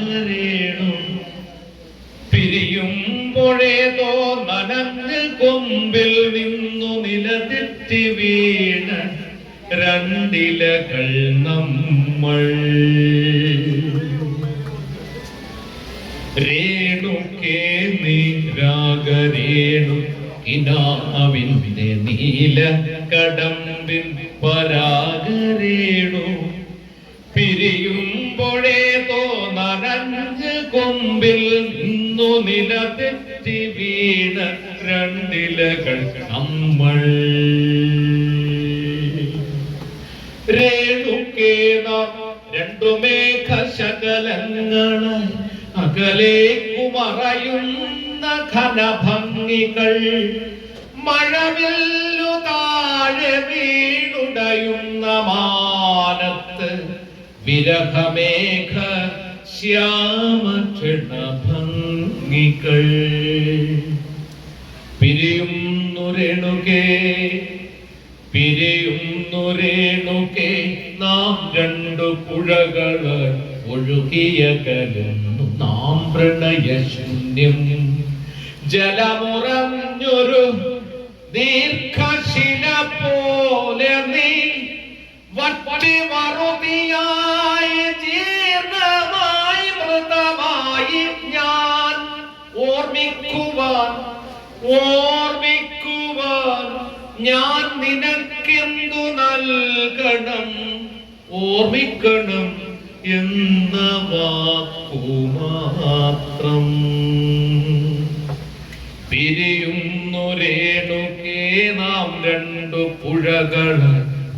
പരാഗരേണു പിരിയുമ്പോഴേതോ നനഞ്ഞ് കൊമ്പിൽ നിന്നു നിലതെറ്റി വീണ രണ്ടിലകൾ നമ്മൾ. രേണുക്കേ നീരാഗരേണു കിനാവിന്റെ നീല കടമ്പിൻ പരാഗരേണു. കൊമ്പിൽ നിന്നു നിലതെറ്റി വീണ രണ്ടിലകൾ നമ്മൾ. രേണുക്കേന രണ്ടു മേഘശകലങ്ങളായി അകലേക്കു മറയുന്ന ഘനഭംഗികൾ. മഴവില്ലു താഴെ വീണുടയുന്ന മാനത്ത് വിരഹമേഘ ശ്യാമക്ഷണഭംഗികൾ പിരിയും രേണുകേ പിരിയും നുരേണുകെ നാം രണ്ടു പുഴകൾ ഒഴുകിയ കലന്നു നാം പ്രണയശൂന്യം. ജലമുറഞ്ഞൊരു ദീർഘശില പോലെ നീ വട്ടി മറുതിയായി ഓർമ്മിക്കുവാൻ ഓർമ്മിക്കുവാൻ ഞാൻ നിനക്കെന്തു നൽകണം? ഓർമ്മിക്കണം എന്ന വാക്കു മാത്രം പിരിയുന്നു രേണുകേ നാം രണ്ടു പുഴകൾ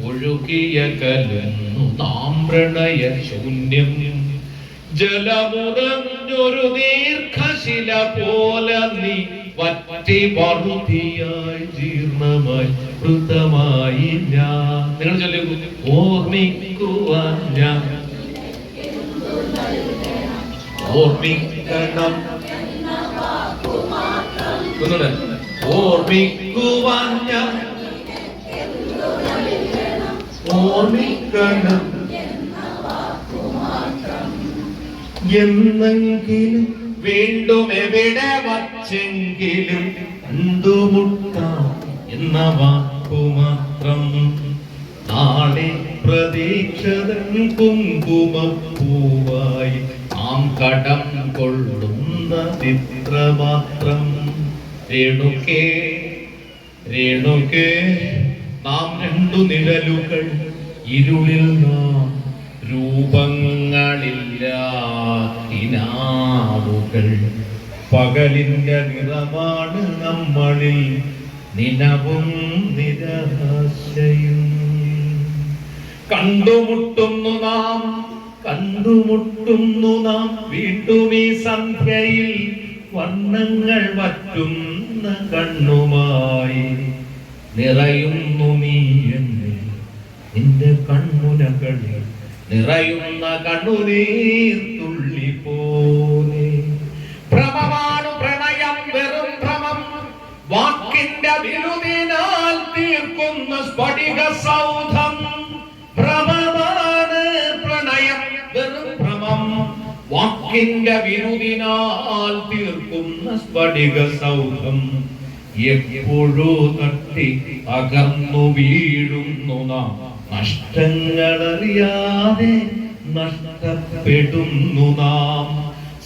ഒഴുകിയ കലന്നു നാം പ്രണയ ശൂന്യം. ജലമുറഞ്ഞൊരു ദീർഘശില പോലെ നീ വറ്റി വറുതിയായി ജീർണമായി വൃതമായി ഞാൻ. നിങ്ങൾ ചൊല്ലു ഓർമ്മിക്കുവാൻ ഞാൻ. ഓർമ്മിക്കണം. ഓർമ്മിക്കുവാൻ ഞാൻ. ഓർമ്മിക്കണം. എന്നെങ്കിലും വീണ്ടും എവിടെ വച്ചെങ്കിലും കണ്ടുമുട്ടാം എന്ന വാക്കു മാത്രം. നാളെ പ്രതീക്ഷതൻ കുങ്കുമപ്പൂവായി നാം കടം കൊള്ളുന്ന ചിത്രമാത്രം രേണുക്കേ രേണുക്കേ നാം രണ്ടു നിഴലുകൾ ഇരുളിൽ നാം രൂപങ്ങളില്ലാതിനാവുകൾ പകലിന്റെ നിറമാണ് നമ്മളിൽ. നിലവും നിരഹസ്യയും. കണ്ടുമുട്ടുന്നു നാം കണ്ടുമുട്ടുന്നു നാം. വീണ്ടും ഈ സന്ധ്യയിൽ വർണങ്ങൾ വറ്റുന്ന കണ്ണുമായി. നിറയുന്നു നീ എന്ന് നിന്റെ കണ്ണുനകളിൽ നിറയുന്ന കണ്ണുനീർ തുള്ളി പോലെ ഭ്രമമാണ് പ്രണയം വെറും ഭ്രമം. വാക്കിന്റെ വിരുദിനാൽ തീർക്കുന്ന സ്ഫടിക സൗധം. ഭ്രമമാണ് പ്രണയം വെറും ഭ്രമം. വാക്കിന്റെ വിരുദിനാൽ തീർക്കുന്ന സ്ഫടിക സൗധം. എപ്പോഴോ തട്ടി അകർന്നു വീഴുന്നു നാം. നഷ്ടങ്ങളറിയാതെ നഷ്ടപ്പെടുന്നു നാം.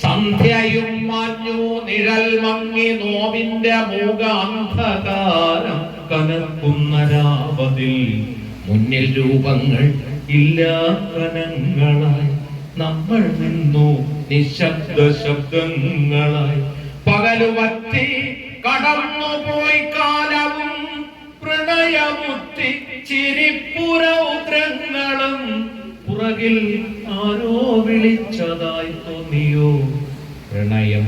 സന്ധ്യയും മഞ്ഞു നിഴൽ മങ്ങി നോവിന്റെ മൂകാന്ധകാരം കനക്കുന്ന രാവതിൽ. മുന്നിൽ രൂപങ്ങൾ ഇല്ലാത്തനങ്ങളായി നമ്മൾ നിന്നു നിശബ്ദ ശബ്ദങ്ങളായി. പകലു കടന്നു കടന്നുപോയി കാലവും പ്രണയമുത്തി ചിരിപ്പുരൗദ്രങ്ങളും പുറകിൽ ആരോ വിളിച്ചതായി തോന്നിയോ? പ്രണയം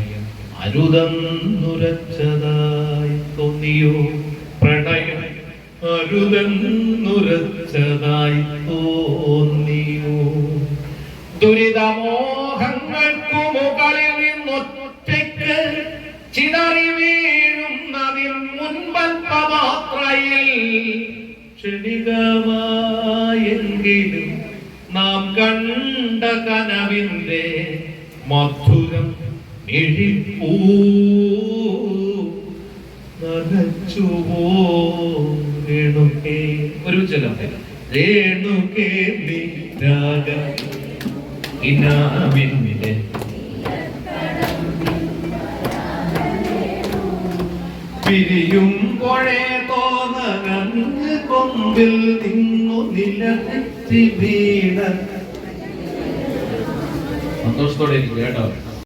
അരുതെന്നുരച്ചതായി തോന്നിയോ? പ്രണയം അരുതെന്നുരച്ചതായി തോന്നിയോ? ദുരിതമോഹങ്ങൾക്കു മുകളിൽ നിന്നൊറ്റയ്ക്ക് ചിതറി ക്ഷണികമായെങ്കിലും നാം കണ്ട കനവിന്റെ മധുരം ഒരു ഇനാവിന്നിലെ പിരിയുമ്പോഴേ തോന്നങ്ങ് കൊമ്പിൽ നിന്നു നിലത്തി വീണ സന്തോഷത്തോടെ കേട്ടോ.